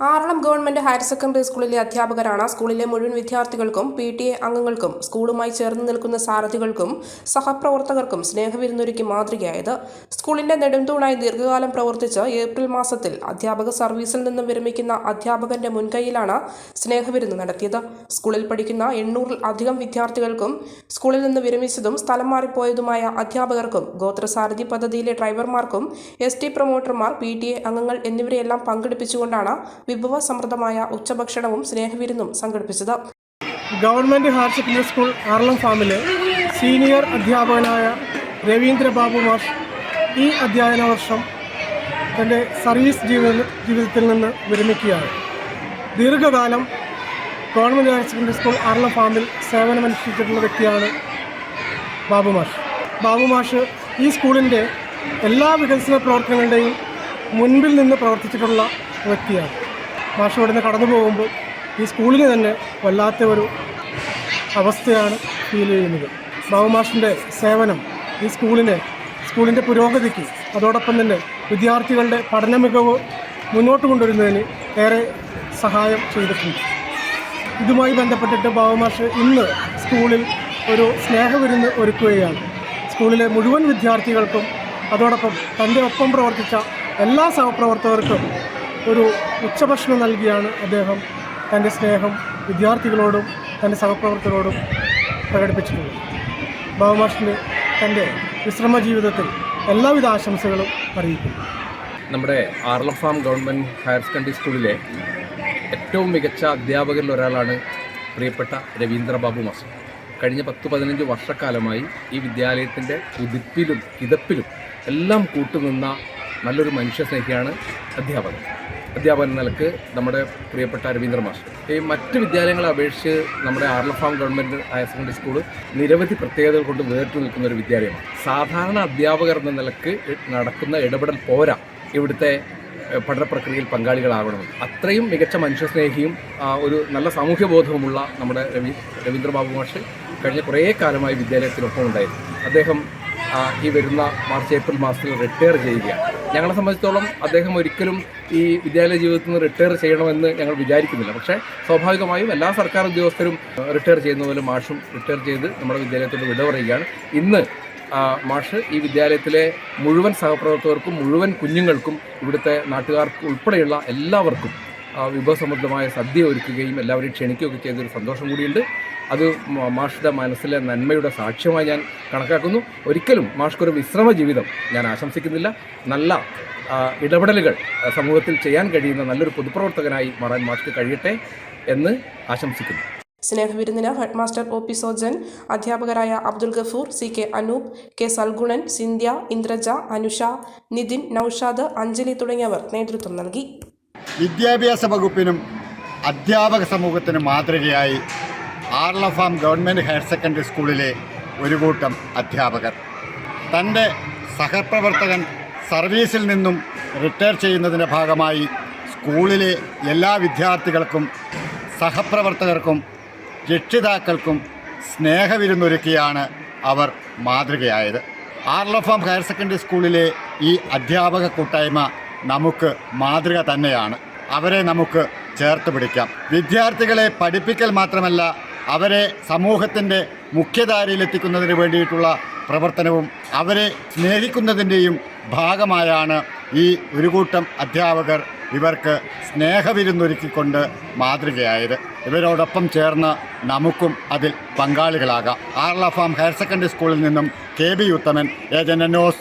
Aralam government higher secondary സ്കൂളിലെ അധ്യാപകരാണ് സ്കൂളിലെ മുഴുവൻ വിദ്യാർത്ഥികൾക്കും പി ടി എ അംഗങ്ങൾക്കും സ്കൂളുമായി ചേർന്ന് നിൽക്കുന്ന സാരഥികൾക്കും സഹപ്രവർത്തകർക്കും സ്നേഹവിരുന്നൊരുക്കി മാതൃകയായത്. സ്കൂളിന്റെ നെടുംതൂണായി ദീർഘകാലം പ്രവർത്തിച്ച് ഏപ്രിൽ മാസത്തിൽ അധ്യാപക സർവീസിൽ നിന്ന് വിരമിക്കുന്ന അധ്യാപകന്റെ മുൻകൈയിലാണ് സ്നേഹവിരുന്ന് നടത്തിയത്. സ്കൂളിൽ പഠിക്കുന്ന എണ്ണൂറിൽ അധികം വിദ്യാർത്ഥികൾക്കും സ്കൂളിൽ നിന്ന് വിരമിച്ചതും സ്ഥലം മാറിപ്പോയതുമായ അധ്യാപകർക്കും ഗോത്രസാരഥി പദ്ധതിയിലെ ഡ്രൈവർമാർക്കും എസ് ടി പ്രൊമോട്ടർമാർ പി ടി എ അംഗങ്ങൾ എന്നിവരെയെല്ലാം പങ്കെടുപ്പിച്ചുകൊണ്ടാണ് വിഭവസമൃദ്ധമായ ഉച്ചഭക്ഷണവും സ്നേഹവിരുന്നും സംഘടിപ്പിച്ചത്. Government higher secondary school Aralam ഫാമിലെ സീനിയർ അധ്യാപകനായ രവീന്ദ്ര ബാബു മാഷ് ഈ അധ്യയന വർഷം തന്റെ സർവീസ് ജീവിത ജീവിതത്തിൽ നിന്ന് വിരമിക്കുകയാണ്. ദീർഘകാലം government higher secondary school Aralam ഫാമിൽ സേവനമനുഷ്ഠിച്ചിട്ടുള്ള വ്യക്തിയാണ് ബാബു മാഷ്. ബാബു മാഷ് ഈ സ്കൂളിന്റെ എല്ലാ വികസന പ്രവർത്തനങ്ങളുടെയും മുൻപിൽ നിന്ന് പ്രവർത്തിച്ചിട്ടുള്ള വ്യക്തിയാണ്. മാഷ് ഇവിടുന്ന് കടന്നു പോകുമ്പോൾ ഈ സ്കൂളിന് തന്നെ വല്ലാത്ത ഒരു അവസ്ഥയാണ് ഫീൽ ചെയ്യുന്നത്. ബാബുമാഷിന്റെ സേവനം ഈ സ്കൂളിനെ സ്കൂളിന്റെ പുരോഗതിക്ക് അതോടൊപ്പം തന്നെ വിദ്യാർത്ഥികളുടെ പഠന മികവ് മുന്നോട്ട് കൊണ്ടുവരുന്നതിന് ഏറെ സഹായം ചെയ്തിട്ടുണ്ട്. ഇതുമായി ബന്ധപ്പെട്ടിട്ട് ബാബുമാഷ് ഇന്ന് സ്കൂളിൽ ഒരു സ്നേഹവിരുന്ന് ഒരുക്കുകയാണ്. സ്കൂളിലെ മുഴുവൻ വിദ്യാർത്ഥികൾക്കും അതോടൊപ്പം തന്റെ ഒപ്പം പ്രവർത്തിച്ച എല്ലാ സഹപ്രവർത്തകർക്കും ഒരു ഉച്ചഭക്ഷണം നൽകിയാണ് അദ്ദേഹം തന്റെ സ്നേഹം വിദ്യാർത്ഥികളോടും തന്റെ സഹപ്രവർത്തകരോടും പ്രകടിപ്പിച്ചിട്ടുള്ളത്. ബാബുമാഷിന് തന്റെ വിശ്രമ ജീവിതത്തിൽ എല്ലാവിധ ആശംസകളും അറിയിക്കുന്നു. നമ്മുടെ Aralam farm government higher secondary സ്കൂളിലെ ഏറ്റവും മികച്ച അധ്യാപകരിൽ ഒരാളാണ് പ്രിയപ്പെട്ട രവീന്ദ്രബാബു മാസ് കഴിഞ്ഞ പത്ത് പതിനഞ്ച് വർഷക്കാലമായി ഈ വിദ്യാലയത്തിന്റെ കുതിപ്പിലും കിതപ്പിലും എല്ലാം കൂട്ടുനിന്ന നല്ലൊരു മനുഷ്യ മനുഷ്യസ്നേഹിയാണ് അധ്യാപകൻ. അധ്യാപകൻ നിലയ്ക്ക് നമ്മുടെ പ്രിയപ്പെട്ട രവീന്ദ്ര മാഷ് ഈ മറ്റ് വിദ്യാലയങ്ങളെ അപേക്ഷിച്ച് നമ്മുടെ Aralam farm government higher secondary school നിരവധി പ്രത്യേകതകൾ കൊണ്ട് വേറിട്ട് നിൽക്കുന്ന ഒരു വിദ്യാലയമാണ്. സാധാരണ അധ്യാപകർ എന്ന നിലയ്ക്ക് നടക്കുന്ന ഇടപെടൽ പോരാ ഇവിടുത്തെ പഠന പ്രക്രിയയിൽ പങ്കാളികളാവണമെന്ന് അത്രയും മികച്ച മനുഷ്യസ്നേഹിയും ഒരു നല്ല സാമൂഹ്യബോധവുമുള്ള നമ്മുടെ രവി രവീന്ദ്രബാബു മാഷ് കഴിഞ്ഞ കുറേ കാലമായി വിദ്യാലയത്തിനൊപ്പം ഉണ്ടായിരുന്നു. അദ്ദേഹം ഈ വരുന്ന മാർച്ച് ഏപ്രിൽ മാസത്തിൽ റിട്ടയർ ചെയ്യുകയാണ്. ഞങ്ങളെ സംബന്ധിച്ചിടത്തോളം അദ്ദേഹം ഒരിക്കലും ഈ വിദ്യാലയ ജീവിതത്തിൽ നിന്ന് റിട്ടയർ ചെയ്യണമെന്ന് ഞങ്ങൾ വിചാരിക്കുന്നില്ല. പക്ഷേ സ്വാഭാവികമായും എല്ലാ സർക്കാർ ഉദ്യോഗസ്ഥരും റിട്ടയർ ചെയ്യുന്ന പോലെ മാഷും റിട്ടയർ ചെയ്ത് നമ്മുടെ വിദ്യാലയത്തോട് വിട പറയുകയാണ്. ഇന്ന് മാഷ് ഈ വിദ്യാലയത്തിലെ മുഴുവൻ സഹപ്രവർത്തകർക്കും മുഴുവൻ കുഞ്ഞുങ്ങൾക്കും ഇവിടുത്തെ നാട്ടുകാർക്ക് ഉൾപ്പെടെയുള്ള എല്ലാവർക്കും വിഭവസമൃദ്ധമായ സദ്യ ഒരുക്കുകയും എല്ലാവരെയും ക്ഷണിക്കുകയൊക്കെ ചെയ്തൊരു സന്തോഷം കൂടിയുണ്ട്. അത് മാഷിയുടെ മനസ്സിലെ നന്മയുടെ സാക്ഷ്യമായി ഞാൻ കണക്കാക്കുന്നു. ഒരിക്കലും മാഷ്ക്കൊരു വിശ്രമ ജീവിതം ഞാൻ ആശംസിക്കുന്നില്ല. നല്ല ഇടപെടലുകൾ സമൂഹത്തിൽ ചെയ്യാൻ കഴിയുന്ന നല്ലൊരു പൊതുപ്രവർത്തകനായി മാറാൻ മാഷ്ക്ക് കഴിയട്ടെ എന്ന് ആശംസിക്കുന്നു. സ്നേഹവിരുന്നിന് ഹെഡ്മാസ്റ്റർ ഒ പി സോജൻ അധ്യാപകരായ Abdul Gafoor C K Anoop K Salgunan Sindhya Indraja Anusha Nithin Noushad Anjali തുടങ്ങിയവർ നേതൃത്വം നൽകി. വിദ്യാഭ്യാസ വകുപ്പിനും അധ്യാപക സമൂഹത്തിനും മാതൃകയായി ആർലഫാം ഗവൺമെന്റ് ഹയർ സെക്കൻഡറി സ്കൂളിലെ ഒരു കൂട്ടം അധ്യാപകർ. തന്റെ സഹപ്രവർത്തകൻ സർവീസിൽ നിന്നും റിട്ടയർ ചെയ്യുന്നതിന്റെ ഭാഗമായി സ്കൂളിലെ എല്ലാ വിദ്യാർത്ഥികൾക്കും സഹപ്രവർത്തകർക്കും രക്ഷിതാക്കൾക്കും സ്നേഹവിരുന്നൊരുക്കിയാണ് അവർ മാതൃകയായത്. ആർലഫാം ഹയർ സെക്കൻഡറി സ്കൂളിലെ ഈ അധ്യാപക കൂട്ടായ്മ നമുക്ക് മാതൃക തന്നെയാണ്. അവരെ നമുക്ക് ചേർത്ത് പിടിക്കാം. വിദ്യാർത്ഥികളെ പഠിപ്പിക്കൽ മാത്രമല്ല അവരെ സമൂഹത്തിന്റെ മുഖ്യധാരയിലെത്തിക്കുന്നതിന് വേണ്ടിയിട്ടുള്ള പ്രവർത്തനവും അവരെ സ്നേഹിക്കുന്നതിന്റെയും ഭാഗമായാണ് ഈ ഒരു കൂട്ടം അധ്യാപകർ ഇവർക്ക് സ്നേഹവിരുന്നൊരുക്കിക്കൊണ്ട് മാതൃകയായത്. ഇവരോടൊപ്പം ചേർന്ന് നമുക്കും അതിൽ പങ്കാളികളാകാം. ആർലഫാം ഹയർ സെക്കൻഡറി സ്കൂളിൽ നിന്നും K B Uthaman agent news